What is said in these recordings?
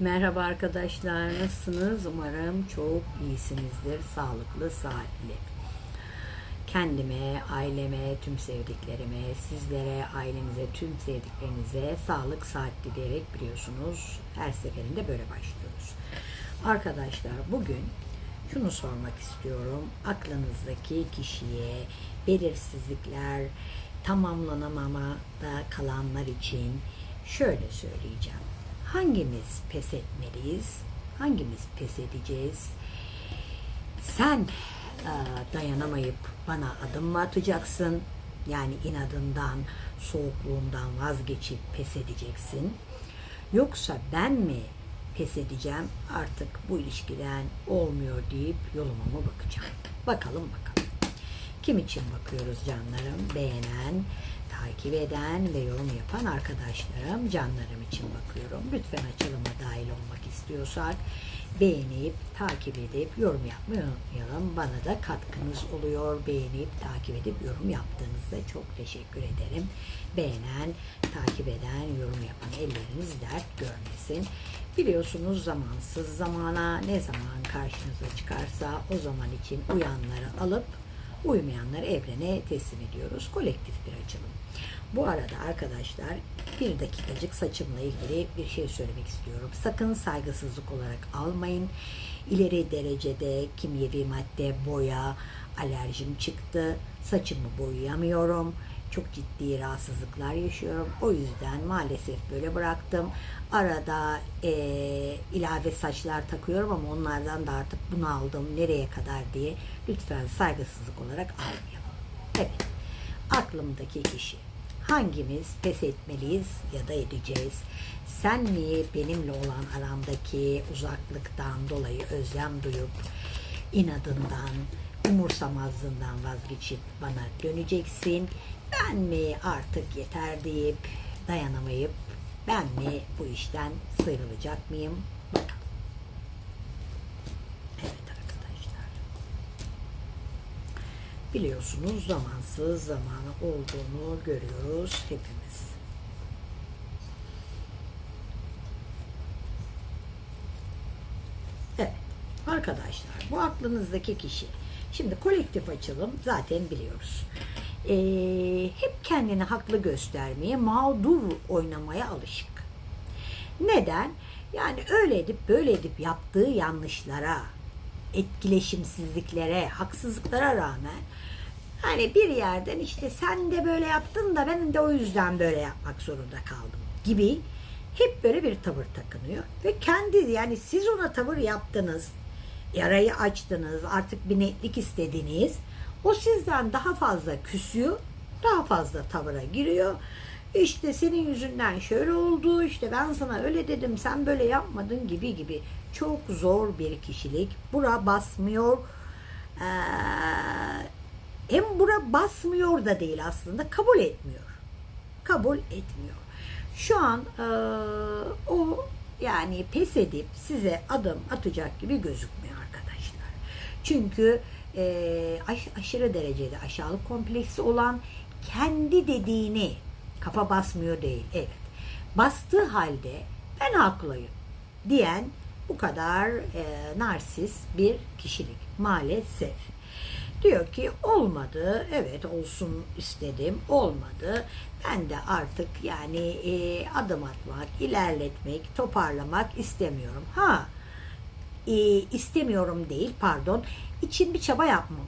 Merhaba arkadaşlar, nasılsınız? Umarım çok iyisinizdir, sağlıklı, saatli. Kendime, aileme, tüm sevdiklerime, sizlere, ailenize, tüm sevdiklerinize sağlık, saatli diyerek biliyorsunuz. Her seferinde böyle başlıyoruz. Arkadaşlar bugün şunu sormak istiyorum. Aklınızdaki kişiye belirsizlikler, tamamlanamamada kalanlar için şöyle söyleyeceğim. Hangimiz pes etmeliyiz? Hangimiz pes edeceğiz? Sen e, dayanamayıp bana adım mı atacaksın? Yani inadından, soğukluğundan vazgeçip pes edeceksin. Yoksa ben mi pes edeceğim artık bu ilişkiden olmuyor deyip yoluma mı bakacağım? Bakalım bakalım. Kim için bakıyoruz canlarım? Beğenen, takip eden ve yorum yapan arkadaşlarım, canlarım için bakıyorum. Lütfen açılıma dahil olmak istiyorsak beğenip, takip edip, yorum yapmayı unutmayalım. Bana da katkınız oluyor. Beğenip, takip edip, yorum yaptığınızda çok teşekkür ederim. Beğenen, takip eden, yorum yapan elleriniz dert görmesin. Biliyorsunuz zamansız zamana ne zaman karşınıza çıkarsa o zaman için uyanları alıp uymayanları evrene teslim ediyoruz. Kolektif bir açılım. Bu arada arkadaşlar bir dakikacık saçımla ilgili bir şey söylemek istiyorum. Sakın saygısızlık olarak almayın. İleri derecede kimyevi madde, boya, alerjim çıktı. Saçımı boyayamıyorum. Çok ciddi rahatsızlıklar yaşıyorum. O yüzden maalesef böyle bıraktım. Arada eee, ilave saçlar takıyorum ama onlardan da artık bunu aldım. Nereye kadar diye lütfen saygısızlık olarak almayalım. Evet. Aklımdaki kişi. Hangimiz pes etmeliyiz ya da edeceğiz? Sen mi benimle olan aramdaki uzaklıktan dolayı özlem duyup inadından, umursamazlığından vazgeçip bana döneceksin? Ben mi artık yeter deyip dayanamayıp ben mi bu işten sıyrılacak mıyım? Evet arkadaşlar. Biliyorsunuz zamansız zamanı olduğunu görüyoruz hepimiz. Evet arkadaşlar bu aklınızdaki kişi. Şimdi kolektif açılım zaten biliyoruz. Ee, hep kendini haklı göstermeye, mağdur oynamaya alışık. Neden? Yani öyle edip böyle edip yaptığı yanlışlara, etkileşimsizliklere, haksızlıklara rağmen hani bir yerden işte sen de böyle yaptın da ben de o yüzden böyle yapmak zorunda kaldım gibi hep böyle bir tavır takınıyor ve kendi yani siz ona tavır yaptınız, yarayı açtınız, artık bir netlik istediniz. O sizden daha fazla küsüyor, daha fazla tavıra giriyor. İşte senin yüzünden şöyle oldu, işte ben sana öyle dedim, sen böyle yapmadın gibi gibi. Çok zor bir kişilik. Bura basmıyor. Ee, hem bura basmıyor da değil aslında, kabul etmiyor. Kabul etmiyor. Şu an ee, o yani pes edip size adım atacak gibi gözükmüyor arkadaşlar. Çünkü e, aş- aşırı derecede aşağılık kompleksi olan kendi dediğini kafa basmıyor değil. Evet. Bastığı halde ben haklıyım diyen bu kadar e, narsist bir kişilik maalesef. Diyor ki olmadı, evet olsun istedim, olmadı. Ben de artık yani e, adım atmak, ilerletmek, toparlamak istemiyorum. Ha, e, istemiyorum değil pardon için bir çaba yapmam.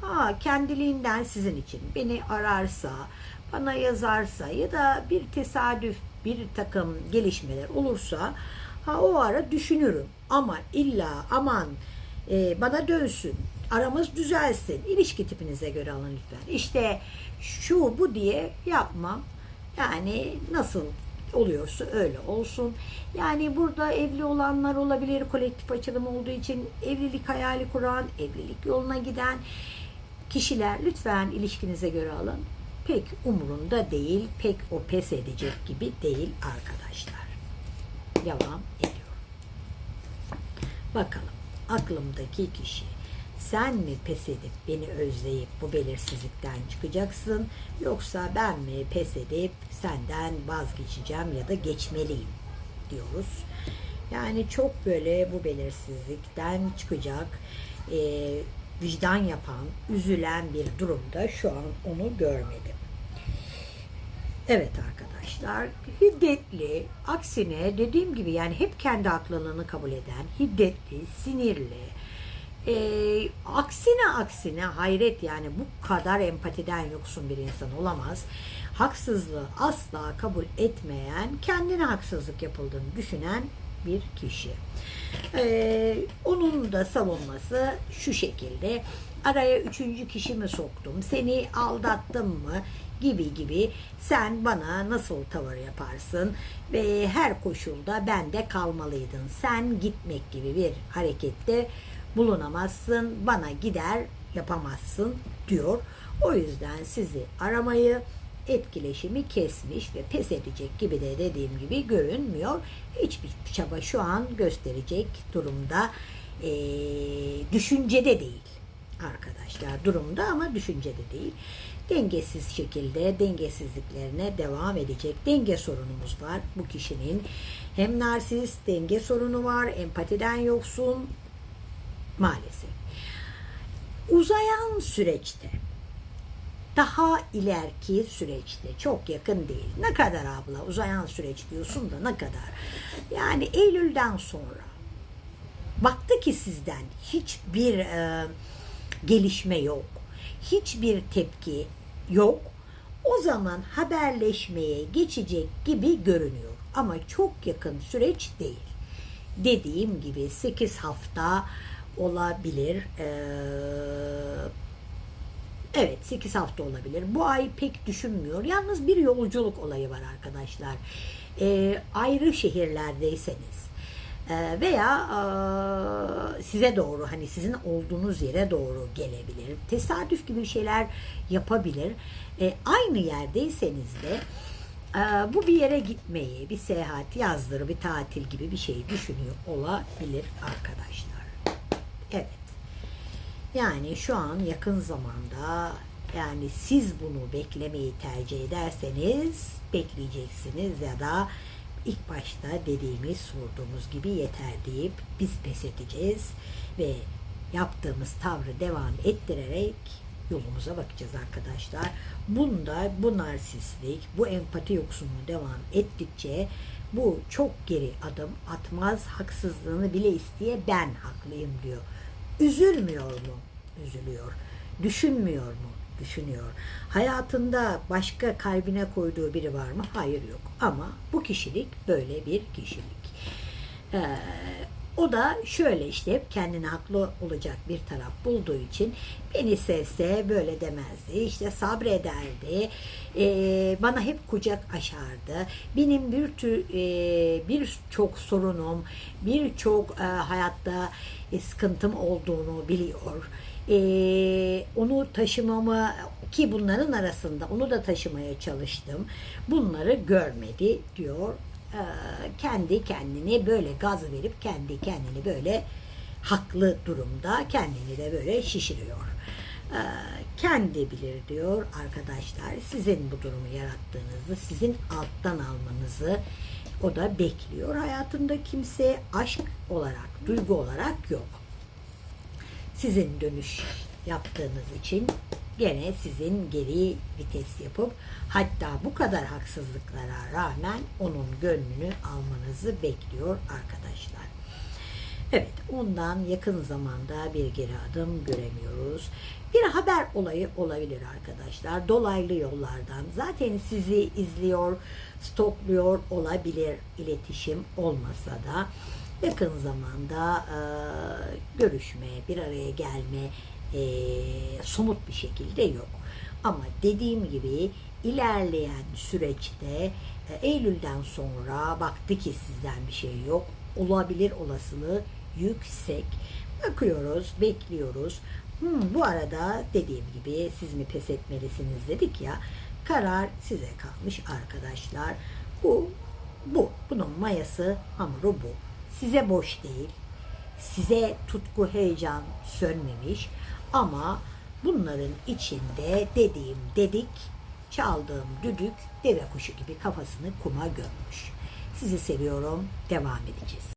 Ha kendiliğinden sizin için beni ararsa, bana yazarsa ya da bir tesadüf bir takım gelişmeler olursa ha o ara düşünürüm. Ama illa aman e, bana dönsün, aramız düzelsin. İlişki tipinize göre alın lütfen. İşte şu bu diye yapmam. Yani nasıl oluyorsa öyle olsun. Yani burada evli olanlar olabilir. Kolektif açılım olduğu için evlilik hayali kuran, evlilik yoluna giden kişiler lütfen ilişkinize göre alın. Pek umurunda değil, pek o pes edecek gibi değil arkadaşlar. Devam ediyorum. Bakalım aklımdaki kişi sen mi pes edip beni özleyip bu belirsizlikten çıkacaksın yoksa ben mi pes edip senden vazgeçeceğim ya da geçmeliyim diyoruz. Yani çok böyle bu belirsizlikten çıkacak, e, vicdan yapan, üzülen bir durumda şu an onu görmedim. Evet arkadaşlar, hiddetli, aksine dediğim gibi yani hep kendi haklılığını kabul eden, hiddetli, sinirli, e, aksine aksine hayret yani bu kadar empatiden yoksun bir insan olamaz. Haksızlığı asla kabul etmeyen, kendine haksızlık yapıldığını düşünen bir kişi. Ee, onun da savunması şu şekilde araya üçüncü kişi mi soktum seni aldattım mı gibi gibi sen bana nasıl tavır yaparsın ve her koşulda bende kalmalıydın sen gitmek gibi bir harekette bulunamazsın bana gider yapamazsın diyor o yüzden sizi aramayı etkileşimi kesmiş ve pes edecek gibi de dediğim gibi görünmüyor. Hiçbir çaba şu an gösterecek durumda e, düşüncede değil arkadaşlar durumda ama düşüncede değil. Dengesiz şekilde dengesizliklerine devam edecek. Denge sorunumuz var bu kişinin. Hem narsist denge sorunu var, empatiden yoksun maalesef. Uzayan süreçte daha ileriki süreçte çok yakın değil. Ne kadar abla uzayan süreç diyorsun da ne kadar? Yani Eylül'den sonra baktı ki sizden hiçbir e, gelişme yok. Hiçbir tepki yok. O zaman haberleşmeye geçecek gibi görünüyor. Ama çok yakın süreç değil. Dediğim gibi 8 hafta olabilir. Ee, Evet 8 hafta olabilir. Bu ay pek düşünmüyor. Yalnız bir yolculuk olayı var arkadaşlar. Ee, ayrı şehirlerdeyseniz e, veya e, size doğru hani sizin olduğunuz yere doğru gelebilir. Tesadüf gibi şeyler yapabilir. E, aynı yerdeyseniz de e, bu bir yere gitmeyi, bir seyahat, yazdır, bir tatil gibi bir şey düşünüyor olabilir arkadaşlar. Evet. Yani şu an yakın zamanda yani siz bunu beklemeyi tercih ederseniz bekleyeceksiniz ya da ilk başta dediğimiz sorduğumuz gibi yeter deyip biz pes edeceğiz ve yaptığımız tavrı devam ettirerek yolumuza bakacağız arkadaşlar. Bunda bu narsistlik, bu empati yoksunluğu devam ettikçe bu çok geri adım atmaz, haksızlığını bile isteye ben haklıyım diyor. Üzülmüyor mu? Üzülüyor. Düşünmüyor mu? Düşünüyor. Hayatında başka kalbine koyduğu biri var mı? Hayır yok. Ama bu kişilik böyle bir kişilik. Ee, o da şöyle işte hep kendine haklı olacak bir taraf bulduğu için beni sevse böyle demezdi. İşte sabrederdi. Ee, bana hep kucak açardı. Benim bir tür e, birçok sorunum, birçok e, hayatta e, sıkıntım olduğunu biliyor. Ee, onu taşımamı ki bunların arasında onu da taşımaya çalıştım. Bunları görmedi diyor kendi kendini böyle gaz verip kendi kendini böyle haklı durumda kendini de böyle şişiriyor. E, kendi bilir diyor arkadaşlar. Sizin bu durumu yarattığınızı, sizin alttan almanızı o da bekliyor. Hayatında kimse aşk olarak, duygu olarak yok. Sizin dönüş yaptığınız için gene sizin geri vites yapıp hatta bu kadar haksızlıklara rağmen onun gönlünü almanızı bekliyor arkadaşlar. Evet ondan yakın zamanda bir geri adım göremiyoruz. Bir haber olayı olabilir arkadaşlar. Dolaylı yollardan zaten sizi izliyor, stokluyor olabilir iletişim olmasa da yakın zamanda e, görüşme, bir araya gelme e, somut bir şekilde yok. Ama dediğim gibi ilerleyen süreçte e, Eylül'den sonra baktı ki sizden bir şey yok. Olabilir olasılığı yüksek. Bakıyoruz, bekliyoruz. Hmm, bu arada dediğim gibi siz mi pes etmelisiniz dedik ya. Karar size kalmış arkadaşlar. Bu bu. Bunun mayası, hamuru bu. Size boş değil. Size tutku, heyecan sönmemiş. Ama bunların içinde dediğim dedik, çaldığım düdük deve kuşu gibi kafasını kuma gömmüş. Sizi seviyorum. Devam edeceğiz.